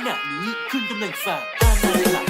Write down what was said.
ขณะนี้คุณกำลังฟังอาณาหลัก